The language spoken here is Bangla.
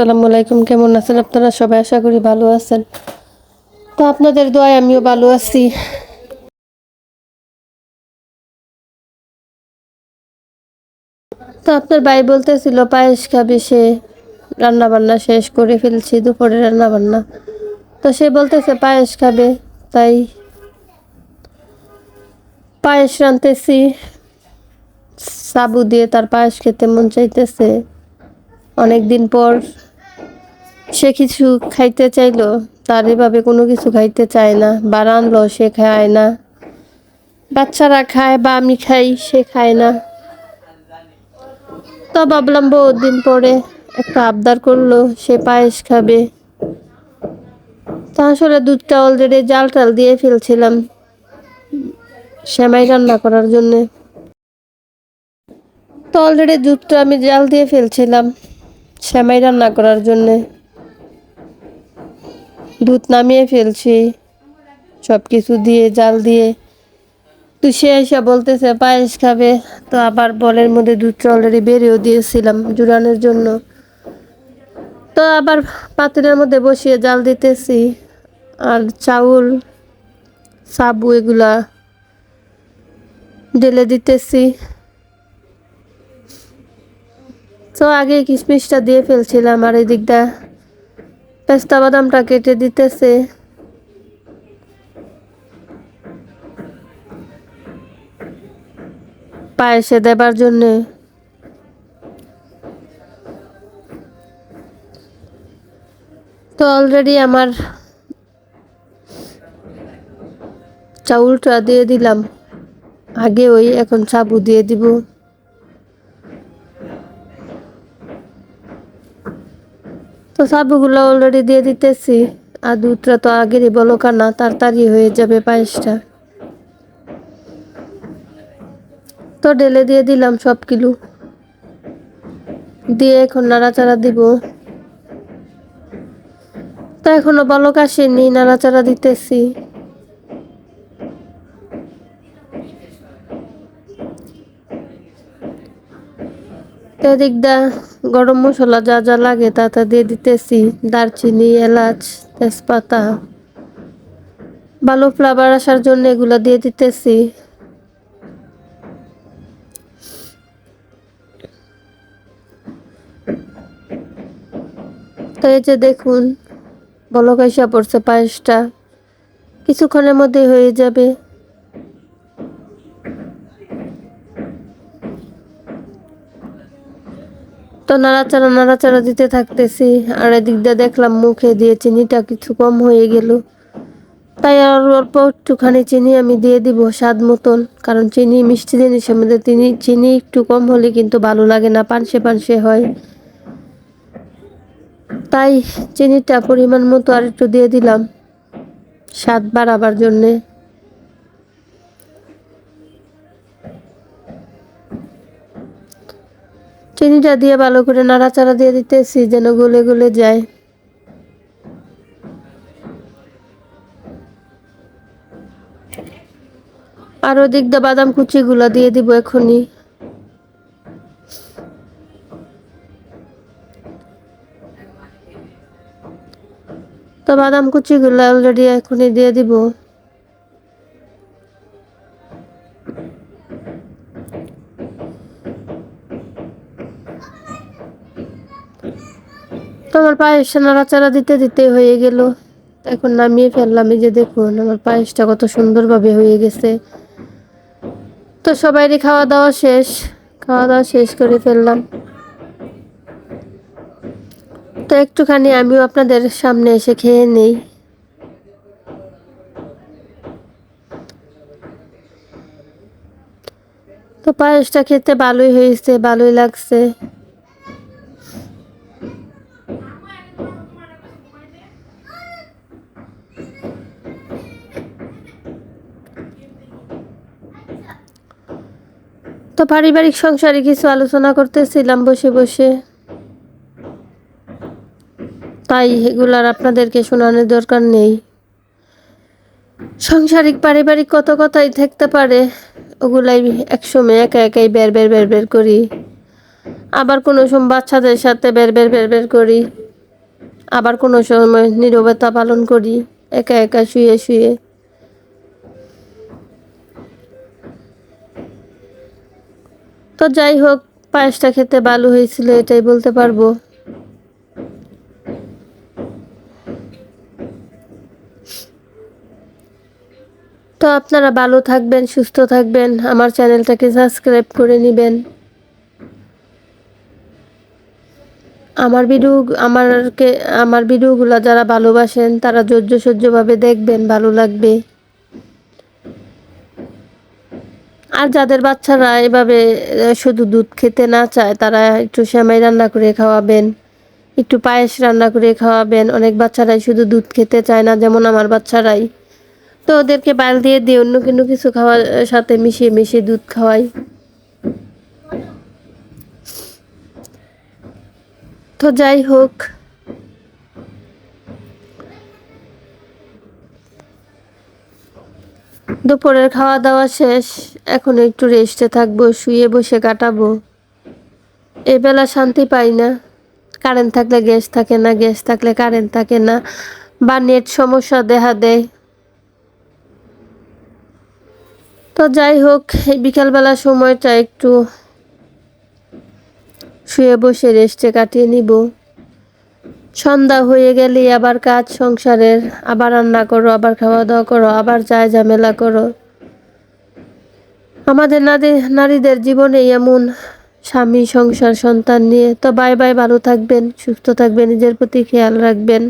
আসসালামু আলাইকুম, কেমন আছেন আপনারা? সবাই আশা করি ভালো আছেন। তো আপনাদের দোয়ায় আমিও ভালো আছি। তো আপনার ভাই বলতেছিল, পায়েস খাবে, সে রান্না বান্না শেষ করে ফেলছি, দুপুরে রান্না বান্না তো সে বলতেছে, পায়েস খাবে। তাই পায়েস রানতেছি সাবু দিয়ে তার পায়েস খেতে মন চাইতেছে। অনেক দিন পর সে কিছু খাইতে চাইলো, তার এভাবে কোনো কিছু খাইতে চায় না, বা রানলো সে খায় না। বাচ্চারা খায় বা আমি খাই, সে খায় না। তো ভাবলাম বহুত দিন পরে একটা আবদার করল, সে পায়েস খাবে। তা আসলে দুধটা অলরেডি জাল টাল দিয়ে ফেলছিলাম সেমাই রান্না করার জন্যে। তো অলরেডি দুধটা আমি জাল দিয়ে ফেলছিলাম সেমাই রান্না করার জন্যে। দুধ নামিয়ে ফেলছি। সব কিছু দিয়ে, জাল দিয়ে। তো সে এসে বলতেছে, পায়েস খাবে। তো আবার বলের মধ্যে দুধটা অলরেডি বেরিয়েও দিয়েছিলাম জুড়ানোর জন্য। তো আবার পাতিলের মধ্যে বসিয়ে জাল দিতেছি। আর চাউল, সাবু এগুলা ঢেলে দিতেছি। তো আগে কিশমিশটা দিয়ে ফেলছিলাম আর এই দিকটা পেস্তা বাদামটা কেটে দিতেছে। পায়েসে দেবার জন্যে। তো অলরেডি আমার চাউলটা দিয়ে দিলাম। আগে ওই এখন সাবু দিয়ে দিব। তো সাবুগুলো অলরেডি দিয়ে দিতেছি। আর দুধটা তো আগেরই বলো কানা তাড়াতাড়ি হয়ে যাবে পায়েসটা। তো ঢেলে দিয়ে দিলাম সব কিলো দিয়ে এখন নাড়াচাড়া দিব। তো এখনও বলক আসেনি, নাড়াচাড়া দিতেছি। তো এদিকটা গরম মশলা যা যা লাগে তা তা দিয়ে দিতেছি। দারচিনি, এলাচ, তেজপাতা। ভালো ফ্লেভার আসার জন্য এগুলো দিয়ে দিতেছি। তো এই যে দেখুন, বলক আইসা পড়ছে পায়েসটা। কিছুক্ষণের মধ্যে হয়ে যাবে। তো নাড়াচাড়া নাড়াচাড়া দিতে থাকতেছি। আর এদিক দিয়ে দেখলাম মুখে দিয়ে চিনিটা কিছু কম হয়ে গেল। তাই আর অল্প একটুখানি চিনি আমি দিয়ে দিব স্বাদ মতন। কারণ চিনি, মিষ্টি জিনিসের মধ্যে চিনি চিনি একটু কম হলে কিন্তু ভালো লাগে না, পানসে পানসে হয়। তাই চিনিটা পরিমাণ মতো আর একটু দিয়ে দিলাম। স্বাদ বাড়াবার জন্যে। চিনিটা দিয়ে ভালো করে নাড়াচাড়া দিয়ে দিতেছি, যেন গলে গলে যায়। আর ওদিক দিয়ে বাদাম কুচিগুলো দিয়ে দিব এখনই। তো বাদাম কুচিগুলো অলরেডি এখনই দিয়ে দিব। তো আমার পায়েসটা নাড়াচাড়া দিতে দিতে হয়ে গেল। এখন নামিয়ে ফেললাম। এই যে দেখুন, আমার পায়েসটা কত সুন্দরভাবে হয়ে গেছে। তো সবাইরই খাওয়া দাওয়া শেষ। খাওয়া দাওয়া শেষ করে ফেললাম। তো একটুখানি আমিও আপনাদের সামনে এসে খেয়ে নেই। তো পায়েসটা খেতে ভালোই হয়েছে, ভালোই লাগছে। তো পারিবারিক সংসারে কিছু আলোচনা করতেছিলাম বসে বসে। তাই এগুলার আপনাদেরকে শোনানোর দরকার নেই। সাংসারিক পারিবারিক কত কথাই থাকতে পারে, ওগুলাই একসময় একা একাই বের বের বের বের করি। আবার কোনো সময় বাচ্চাদের সাথে বের বের বের বের করি। আবার কোনো সময় নীরবতা পালন করি, একা একা শুয়ে শুয়ে। তো যাই হোক, পায়েসটা খেতে ভালো হয়েছিল, এটাই বলতে পারব। তো আপনারা ভালো থাকবেন, সুস্থ থাকবেন, আমার চ্যানেলটাকে সাবস্ক্রাইব করে নেবেন। আমার ভিডিও, আমারকে, আমার ভিডিওগুলো যারা ভালোবাসেন, তারা ধৈর্য সহ্যভাবে দেখবেন, ভালো লাগবে। আর যাদের বাচ্চারা এভাবে শুধু দুধ খেতে না চায়, তারা একটু সেমাই রান্না করে খাওয়াবেন, একটু পায়েস রান্না করে খাওয়াবেন। অনেক বাচ্চারাই শুধু দুধ খেতে চায় না, যেমন আমার বাচ্চারাই। তো ওদেরকে বাল দিয়ে দিয়ে অন্য কোনো কিছু খাওয়ার সাথে মিশিয়ে মিশিয়ে দুধ খাওয়াই। তো যাই হোক। দুপুরের খাওয়া দাওয়া শেষ। এখন একটু রেস্টে থাকব, শুয়ে বসে কাটাবো। এই বেলা শান্তি পাই না। কারেন্ট থাকলে গ্যাস থাকে না, গ্যাস থাকলে কারেন্ট থাকে না। বা নেট সমস্যা দেখা দেয়। তো যাই হোক, এই বিকালবেলা সময়টা একটু শুয়ে বসে রেস্টে কাটিয়ে নিব। সন্ধ্যা হয়ে গেলেই আবার কাজ, সংসারের, আবার রান্না করো, আবার খাওয়া দাওয়া করো, আবার যায় ঝামেলা করো। আমাদের নারী, নারীদের জীবনে এমন স্বামী, সংসার, সন্তান নিয়ে তো বাই বাই ভালো থাকবেন, সুস্থ থাকবেন, নিজের প্রতি খেয়াল রাখবেন।